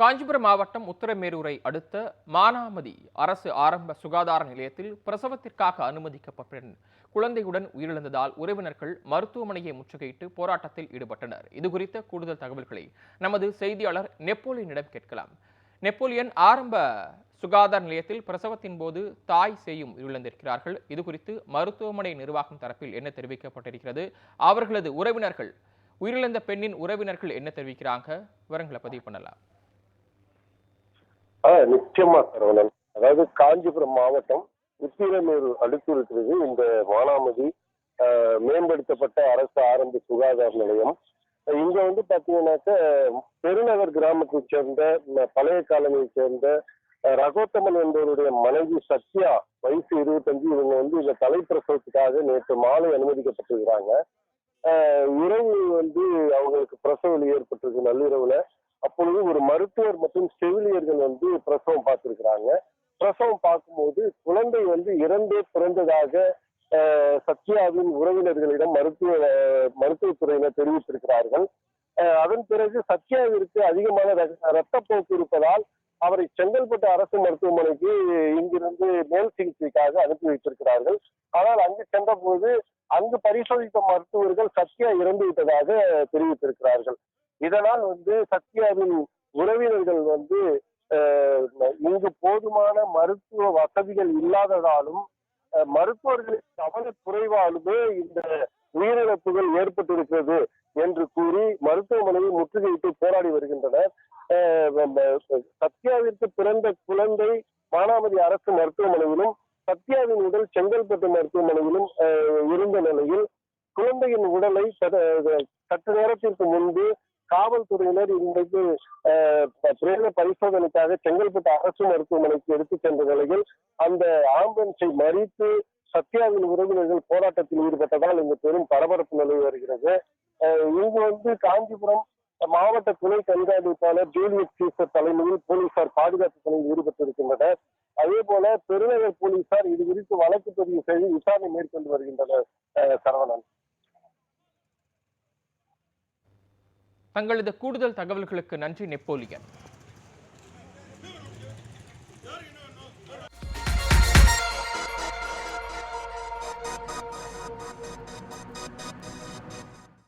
காஞ்சிபுரம் மாவட்டம் உத்தரமேரூரை அடுத்த மானாமதி அரசு ஆரம்ப சுகாதார நிலையத்தில் பிரசவத்திற்காக அனுமதிக்கப்பட்ட பெண் குழந்தையுடன் உயிரிழந்ததால் உறவினர்கள் மருத்துவமனையை முற்றுகையிட்டு போராட்டத்தில் ஈடுபட்டனர். இது குறித்த கூடுதல் தகவல்களை நமது செய்தியாளர் நெப்போலியனிடம் கேட்கலாம். நெப்போலியன் ஆரம்ப சுகாதார நிலையத்தில் பிரசவத்தின் போது தாய் செய்யும் உயிரிழந்திருக்கிறார்கள். இது குறித்து மருத்துவமனை நிர்வாகம் தரப்பில் என்ன தெரிவிக்கப்பட்டிருக்கிறது? அவர்களது உறவினர்கள் உயிரிழந்த பெண்ணின் உறவினர்கள் என்ன தெரிவிக்கிறாங்க? விவரங்களை பதிவு பண்ணலாம். ஆ நிச்சயமா சரவணன் அதாவது காஞ்சிபுரம் மாவட்டம் உத்திரமேரு அடுத்து இருக்கிறது இந்த வானாமதி மேம்படுத்தப்பட்ட அரசு ஆரம்ப சுகாதார நிலையம். இங்க வந்து பாத்தீங்கன்னாக்க பெருநகர் கிராமத்தை சேர்ந்த பழைய காலனியை சேர்ந்த ரகோத்தமன் என்பவருடைய மனைவி சத்யா வயசு இருபத்தஞ்சு இவங்க வந்து இந்த தலைப்பிரசவத்துக்காக நேற்று மாலை அனுமதிக்கப்பட்டிருக்கிறாங்க. இரவு வந்து அவங்களுக்கு பிரசவம் ஏற்பட்டிருக்கு நள்ளிரவுல. ஒரு மருத்துவர் மற்றும் செவிலியர்கள் வந்து பிரசவம் பார்த்திருக்கிறாங்க. பிரசவம் பார்க்கும்போது குழந்தை வந்து இறந்தே பிறந்ததாக சத்யாவின் உறவினர்களிடம் மருத்துவ மருத்துவத்துறையினர் தெரிவித்திருக்கிறார்கள். அதன் பிறகு சத்யாவிற்கு அதிகமான ரத்தப்போக்கு இருப்பதால் அவரை செங்கல்பட்டு அரசு மருத்துவமனைக்கு இங்கிருந்து மேல் சிகிச்சைக்காக அனுப்பி வைத்திருக்கிறார்கள். ஆனால் அங்கு சென்றபோது அங்கு பரிசோதித்த மருத்துவர்கள் சத்யா இறந்து விட்டதாக தெரிவித்திருக்கிறார்கள். இதனால் வந்து சத்யாவின் உறவினர்கள் வந்து அஹ், இங்கு போதுமான மருத்துவ வசதிகள் இல்லாததாலும் அஹ், மருத்துவர்களின் கவன குறைவாலுமே இந்த உயிரிழப்புகள் ஏற்பட்டிருக்கிறது என்று கூறி மருத்துவமனையை முற்றுகையிட்டு போராடி வருகின்றனர். அஹ், சத்யாவிற்கு பிறந்த குழந்தை மானாமதி அரசு மருத்துவமனையிலும் சத்யாவின் உடல் செங்கல்பட்டு மருத்துவமனையிலும் அஹ், இருந்த நிலையில் குழந்தையின் உடலை சற்று நேரத்திற்கு முன்பு காவல்துறையினர் இன்றைக்கு பிரேத பரிசோதனைக்காக செங்கல்பட்டு அரசு மருத்துவமனைக்கு எடுத்துச் சென்ற நிலையில் அந்த ஆம்புலன்ஸை மறித்து சத்யாவின் உறவினர்கள் போராட்டத்தில் ஈடுபட்டதால் இங்கு பெரும் பரபரப்பு நிலவி வருகிறது. அஹ், இங்கு வந்து காஞ்சிபுரம் மாவட்ட துணை கண்காணிப்பாளர் ஜூலியட் சீசர் தலைமையில் போலீசார் பாதுகாப்பு பணியில் ஈடுபட்டிருக்கின்றனர். அதே போல பெருநகர் போலீசார் இது குறித்து வழக்கு பதிவு செய்து விசாரணை மேற்கொண்டு வருகின்றனர் அஹ், சரவணன். தங்களது கூடுதல் தகவல்களுக்கு நன்றி நெப்போலியன்.